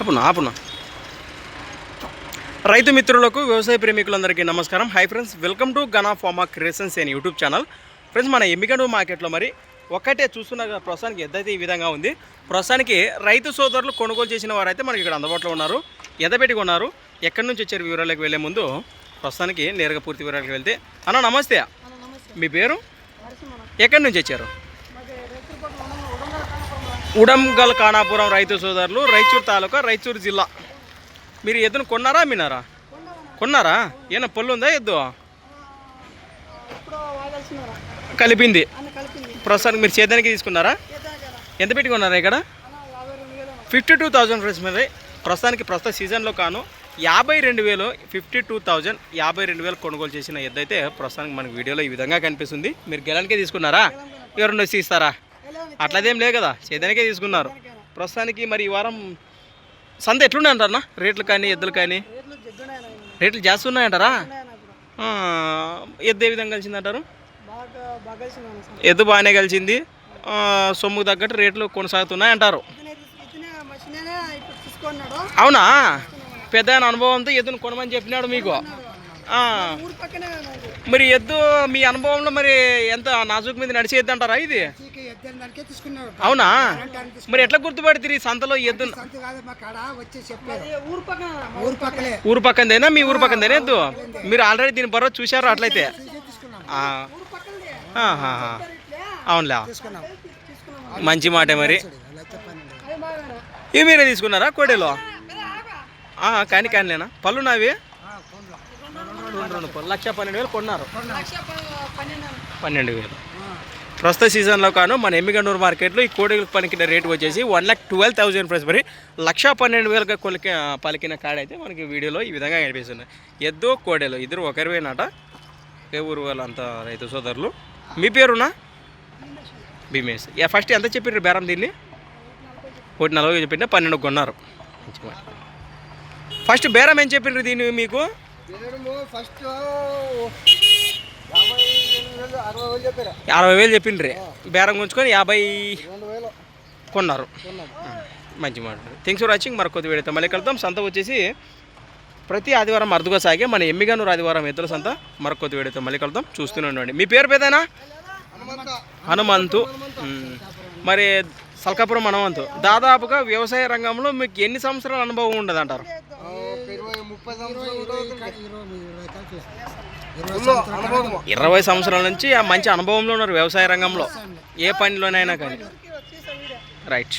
ఆపునా ఆపునా. రైతు మిత్రులకు వ్యవసాయ ప్రేమికులందరికీ నమస్కారం. Hi friends welcome to Gana farmer creations అని యూట్యూబ్ ఛానల్. ఫ్రెండ్స్ మన ఎమ్మిగండు మార్కెట్లో మరి ఒక్కటే చూస్తున్నారు కదా ప్రస్తుతానికి ఎద్దైతే ఈ విధంగా ఉంది. ప్రస్తుతానికి రైతు సోదరులు కొనుగోలు చేసిన వారైతే మనకి ఇక్కడ అందుబాటులో ఉన్నారు. ఎదపెట్టి కొన్నారు. ఎక్కడి నుంచి వచ్చారు వివరాలకు వెళ్ళే ముందు ప్రస్తుతానికి నేరుగా పూర్తి వివరాలకు వెళ్తే. అన్న నమస్తే. మీ పేరు? ఎక్కడి నుంచి వచ్చారు? ఉడంగల్ కానాపురం రైతు సోదరులు రైచూర్ తాలూకా రైచూరు జిల్లా. మీరు ఎద్దును కొన్నారా మీనారా కొన్నారా? ఏమైనా పళ్ళు ఉందా ఎద్దు? కలిపింది. ప్రస్తుతానికి మీరు చేదానికి తీసుకున్నారా? ఎంత పెట్టుకున్నారా ఇక్కడ? ఫిఫ్టీ టూ థౌజండ్ ఫ్రెండ్స్ మీద. ప్రస్తుతానికి ప్రస్తుత సీజన్లో కాను యాభై రెండు వేలు ఫిఫ్టీ టూ థౌజండ్ యాభై రెండు వేలు కొనుగోలు చేసిన ఎద్దైతే ప్రస్తుతానికి మనకి వీడియోలో ఈ విధంగా కనిపిస్తుంది. మీరు గెలానికే తీసుకున్నారా? ఎవరు వచ్చి ఇస్తారా? అట్లదేం లేదు కదా. చేదానికే తీసుకున్నారు. ప్రస్తుతానికి మరి ఈ వారం సంత ఎట్లున్నాయి అంటారా రేట్లు కానీ ఎద్దులు కానీ? రేట్లు జాస్తి ఉన్నాయంటారా? ఎద్దు ఏ విధంగా కలిసిందంటారు? ఎద్దు బాగానే కలిసింది. సొమ్ము సొమ్ముకు తగ్గట్టు రేట్లు కొనసాగుతున్నాయి అంటారు అవునా? పెద్ద అనుభవంతో ఎద్దును కొనమని చెప్పినాడు మీకు. మరి ఎద్దు మీ అనుభవంలో మరి ఎంత నాజుకు మీద నడిచి ఎద్దు అంటారా ఇది? అవునా? మరి ఎట్లా గుర్తుపడితే సంతలో ఎద్దు ఊరు పక్కనదేనా మీ ఊరు పక్కనదేనా ఎద్దు? మీరు ఆల్రెడీ దీని బర్ర చూశారు అట్లయితే. అవునులే. తీసుకున్నాం. మంచి మాట మరి. ఇవి మీరే తీసుకున్నారా కోడేలో? ఆ, కానీ కానీలేనా? పళ్ళు నావి రెండు రెండు పళ్ళు. లక్ష పన్నెండు వేలు కొన్నారు. పన్నెండు. వేలు. ప్రస్తుత సీజన్లో కాను మన ఎమ్మిగండూరు మార్కెట్లో ఈ కోడికి పలికిన రేటు వచ్చేసి one lakh twelve thousand price మరి లక్ష పన్నెండు వేలకు కొలికి పలికిన కాడైతే మనకి వీడియోలో ఈ విధంగా కనిపిస్తున్నాయి ఎద్దు కోడెలు ఇద్దరు ఒకరివేనట ఏ ఊరు వాళ్ళంతా రైతు సోదరులు. మీ పేరునా? భీమేష్. యా ఫస్ట్ ఎంత చెప్పిండ్రు బేరం దీన్ని? ఒకటి నలభై చెప్పింటే పన్నెండు కొన్నారు. మంచి ఫస్ట్ బేరం ఏం చెప్పిండ్రు దీన్ని మీకు? ఫస్ట్ అరవై వేలు చెప్పారు చెప్పిండ్రి. బేరం గుంచుకొని యాభై వేలు కొన్నారు మంచి మాట. థ్యాంక్స్ ఫర్ వాచింగ్ మరొక కొద్ది వీడియోతో మళ్ళీ కలుద్దాం. సంత వచ్చేసి ప్రతి ఆదివారం అరుదుగా సాగే మన ఎమ్మిగానూరు ఆదివారం ఎద్దుల సంత. మరొక కొద్ది మళ్ళీ కలుద్దాం. చూస్తూనే ఉండండి. మీ పేరు పేదైనా హనుమంతు. మరి సల్కాపురం హనుమంతు. దాదాపుగా వ్యవసాయ రంగంలో మీకు ఎన్ని సంవత్సరాల అనుభవం ఉండదు అంటారు ఇరవై సంవత్సరాలు నుంచి ఆ మంచి అనుభవంలో ఉన్నారు వ్యవసాయ రంగంలో. ఏ పనిలోనైనా కానీ. రైట్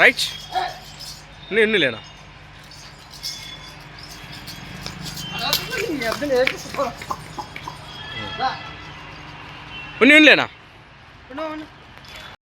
రైట్ నిన్ను లేనా? నిన్ను లేనా?